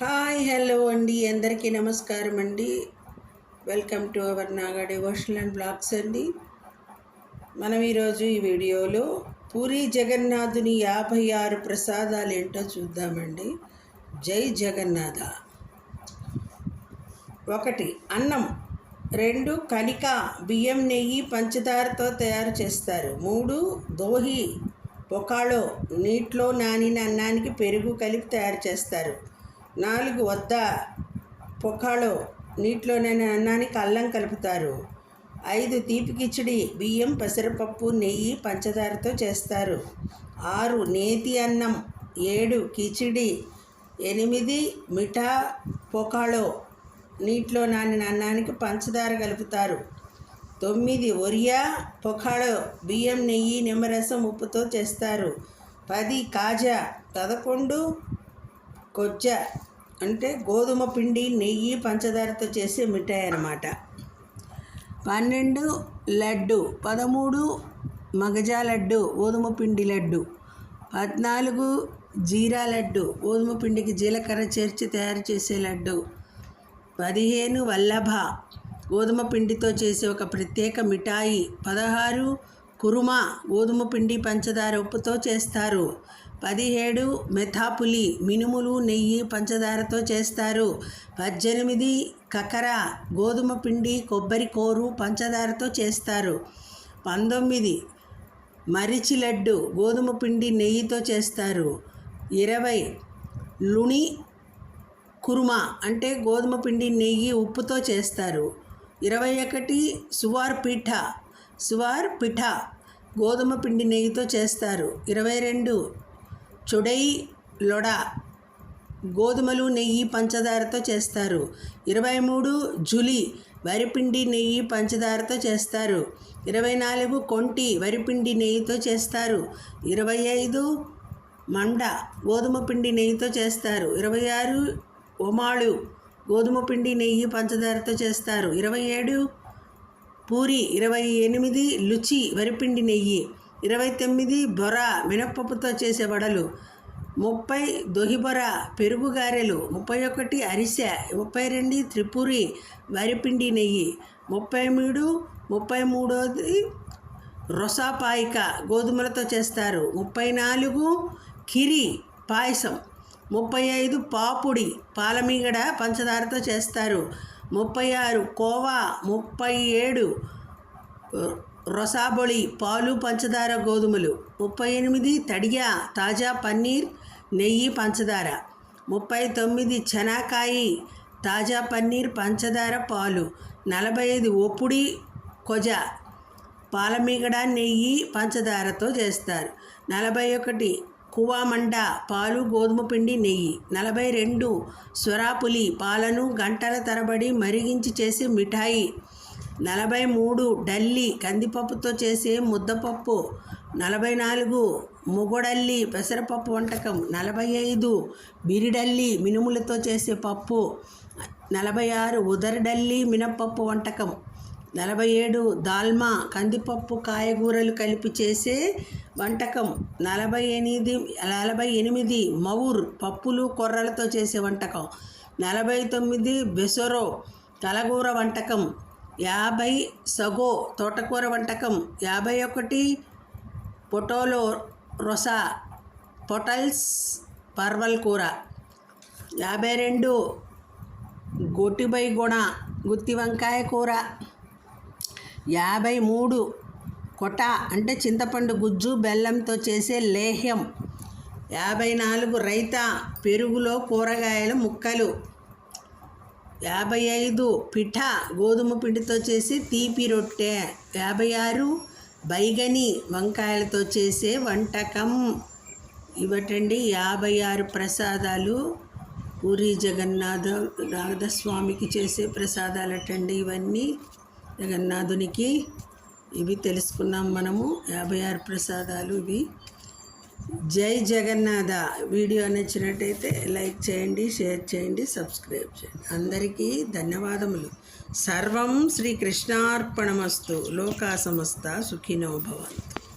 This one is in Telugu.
హాయ్ హలో అండి. అందరికీ నమస్కారం అండి. Welcome to our Naga devotional and blogs అండి. మనం ఈరోజు ఈ వీడియోలో పూరి జగన్నాథుని యాభై ఆరు ప్రసాదాలు ఏంటో చూద్దామండి. జై జగన్నాథ. ఒకటి అన్నం. రెండు కనిక బియ్యం నెయ్యి పంచదారతో తయారు చేస్తారు. మూడు దోహి పొకాళో నీటిలో నానిన అన్నానికి పెరుగు కలిపి తయారు చేస్తారు. నాలుగు వద్ద పొకాళో నీటిలో నానిన అన్నానికి అల్లం కలుపుతారు. ఐదు తీపి కిచిడి బియ్యం పెసరపప్పు నెయ్యి పంచదారతో చేస్తారు. ఆరు నేతి అన్నం ఏడు కిచిడి ఎనిమిది మిఠా పొకాళో నీటిలో నానిన అన్నానికి పంచదార కలుపుతారు. తొమ్మిది ఒరియా పొఖాడో బియ్యం నెయ్యి నిమ్మరసం ఉప్పుతో చేస్తారు. పది కాజా పదకొండు కొజ్జ అంటే గోధుమ పిండి నెయ్యి పంచదారతో చేసే మిఠాయి అన్నమాట. పన్నెండు లడ్డు పదమూడు మగజా లడ్డు గోధుమ పిండి లడ్డు పద్నాలుగు జీరా లడ్డు గోధుమ పిండికి జీలకర్ర చేర్చి తయారు చేసే లడ్డు పదిహేను వల్లభ గోధుమ పిండితో చేసే ఒక ప్రత్యేక మిఠాయి పదహారు కురుమా గోధుమ పిండి పంచదార ఉప్పుతో చేస్తారు. పదిహేడు మెథాపులి మినుములు నెయ్యి పంచదారతో చేస్తారు. పద్దెనిమిది కకర గోధుమ పిండి కొబ్బరి కోరు పంచదారతో చేస్తారు. పంతొమ్మిది మరిచి లడ్డు గోధుమ పిండి నెయ్యితో చేస్తారు. ఇరవై లుణి కుర్మా అంటే గోధుమ పిండి నెయ్యి ఉప్పుతో చేస్తారు. ఇరవై ఒకటి సువార్ పిఠ సువార్ పిఠ గోధుమ పిండి నెయ్యితో చేస్తారు. ఇరవై రెండు చుడై లొడ గోధుమలు నెయ్యి పంచదారతో చేస్తారు. ఇరవై మూడు జులి వరిపిండి నెయ్యి పంచదారతో చేస్తారు. ఇరవై నాలుగు కొంటి వరిపిండి నెయ్యితో చేస్తారు. ఇరవై ఐదు మండ గోధుమ పిండి నెయ్యితో చేస్తారు. ఇరవై ఆరు ఒమాళు గోధుమ పిండి నెయ్యి పంచదారతో చేస్తారు. ఇరవై ఏడు పూరి ఇరవై ఎనిమిది లుచి వరిపిండి నెయ్యి ఇరవై తొమ్మిది బొర మినప్పప్పుతో చేసే వడలు ముప్పై దొహిబొర పెరుగు గారెలు ముప్పై ఒకటి అరిసె ముప్పై రెండు త్రిపురి వరిపిండి నెయ్యి ముప్పై మూడు ముప్పై మూడోది రొసాపాయిక గోధుమలతో చేస్తారు ముప్పై నాలుగు కిరి పాయసం ముప్పై ఐదు పాపుడి పాలమీగడ పంచదారతో చేస్తారు ముప్పై ఆరు కోవా ముప్పై ఏడు రొసాబొళి పాలు పంచదార గోధుమలు. ముప్పై ఎనిమిది తడియా తాజా పన్నీర్ నెయ్యి పంచదార. ముప్పై తొమ్మిది చెనాకాయి తాజా పన్నీర్ పంచదార పాలు. నలభై ఐదు ఒప్పుడి కొజ పాలమీగడ నెయ్యి పంచదారతో చేస్తారు. నలభై ఒకటి కువామండ పాలు గోధుమ పిండి నెయ్యి. నలభై రెండు స్వరాపులి పాలను గంటల తరబడి మరిగించి చేసే మిఠాయి నలభై మూడు డల్లి కందిపప్పుతో చేసే ముద్దపప్పు నలభై నాలుగు ముగొడల్లి పెసరపప్పు వంటకం నలభై ఐదు బిరిడల్లి మినుములతో చేసే పప్పు నలభై ఆరు ఉదరడల్లి మినప్పప్పు వంటకం నలభై ఏడు దాల్మా కందిపప్పు కాయగూరలు కలిపి చేసే వంటకం నలభై ఎనిమిది నలభై ఎనిమిది మౌర్ పప్పులు కొర్రలతో చేసే వంటకం నలభై తొమ్మిది బెసొరో తలగూర వంటకం యాభై సగో తోటకూర వంటకం యాభై ఒకటి పొటోలో రొసా పొటల్స్ పర్వల్ కూర యాభై రెండు గొటిబై గుణ గుత్తి వంకాయ కూర యాభై మూడు కొట అంటే చింతపండు గుజ్జు బెల్లంతో చేసే లేహ్యం యాభై నాలుగు రైత పెరుగులో కూరగాయల ముక్కలు యాభై ఐదు పిఠ గోధుమ పిండితో చేసి తీపి రొట్టె. యాభై ఆరు బైగని వంకాయలతో చేసే వంటకం. ఇవ్వటండి యాభై ఆరు ప్రసాదాలు. పూరి జగన్నాథ నాథస్వామికి చేసే ప్రసాదాలటండి ఇవన్నీ. జగన్నాథునికి ఇవి తెలుసుకున్నాం మనము. యాభై ఆరు ప్రసాదాలు ఇవి. జై జగన్నాథ వీడియో నచ్చినట్టయితే లైక్ చేయండి షేర్ చేయండి సబ్స్క్రైబ్ చేయండి. అందరికీ ధన్యవాదములు. సర్వం శ్రీకృష్ణార్పణమస్తు. లోకా సమస్త సుఖినో భవంతు.